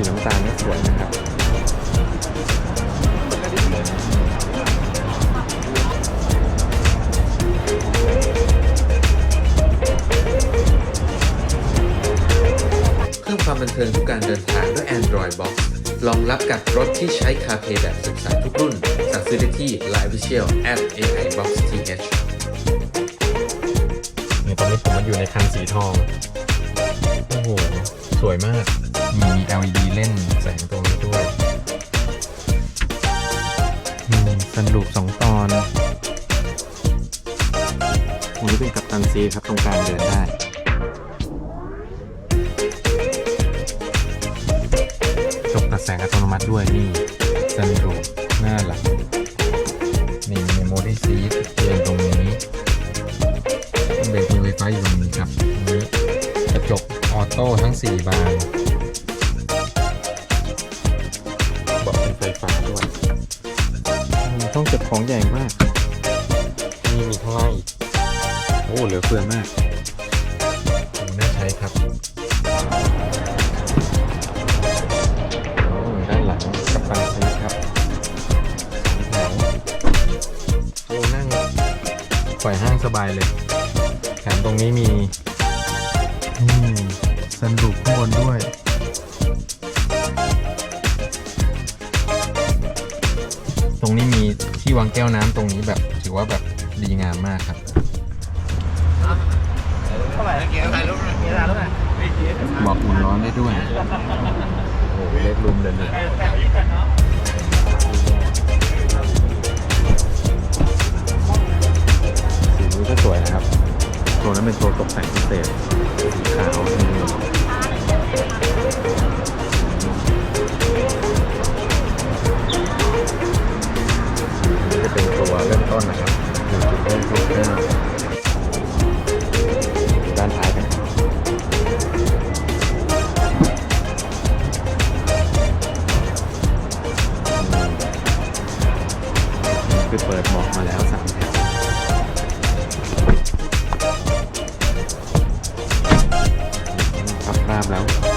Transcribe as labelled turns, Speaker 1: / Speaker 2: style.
Speaker 1: สีน้ำตาลก็สวยนะครับ
Speaker 2: เพิ่มความบันเทิงทุกการเดินทางด้วย Android Box รองรับกับรถที่ใช้ CarPlay แบบศึกษาทุกรุ่น สั่งซื้อได้ที่ Line Official at AI Box TH
Speaker 1: นี่ตอนนี้ผมมาอยู่ในคันสีทอง โอ้โห สวยมาก มี LED เล่นแสงตรงนี้ด้วยมีสันลูปสองตอนตรงนี้เป็นกัปตันซีครับตรงกลางเดินได้จบตัดแสงอัตโนมัติด้วยนี่สันลูปหน้าหลังนี่มีโมดิซีทเดินตรงนี้เบรกมือไฟฟ้าอยู่ตรงนี้ครับตรงนี้กระจกออโต้ทั้ง 4 บานาะเป็นไฟฟ้าด้วยต้องเก็บของใหญ่มากนี่มีข้างล่างอีกโอ้เหลือเฟือมากดูน่าใช้ครับอืมด้านหลังกับปังซีทครับสองแถวโอ้นั่งปล่อยห้างสบายเลยแถมตรงนี้มี นี่สันลูปข้างบนด้วย รงนี้มีที่วางแก้วน้ำตรงนี้แบบถือว่าแบบดีงามมากครับบอกอุ่นร้อนได้ด้วย โอ้โหเล็กรุมเลยนะสีนี้ก็สวยนะครับ ตัวนั้นเป็นตัวตกแต่งพิเศษสีขาว เริ่มต้นเก้าด้านท้ายกันะคือเปิดบาะมาแล้วสามแถวพับราบแล้ว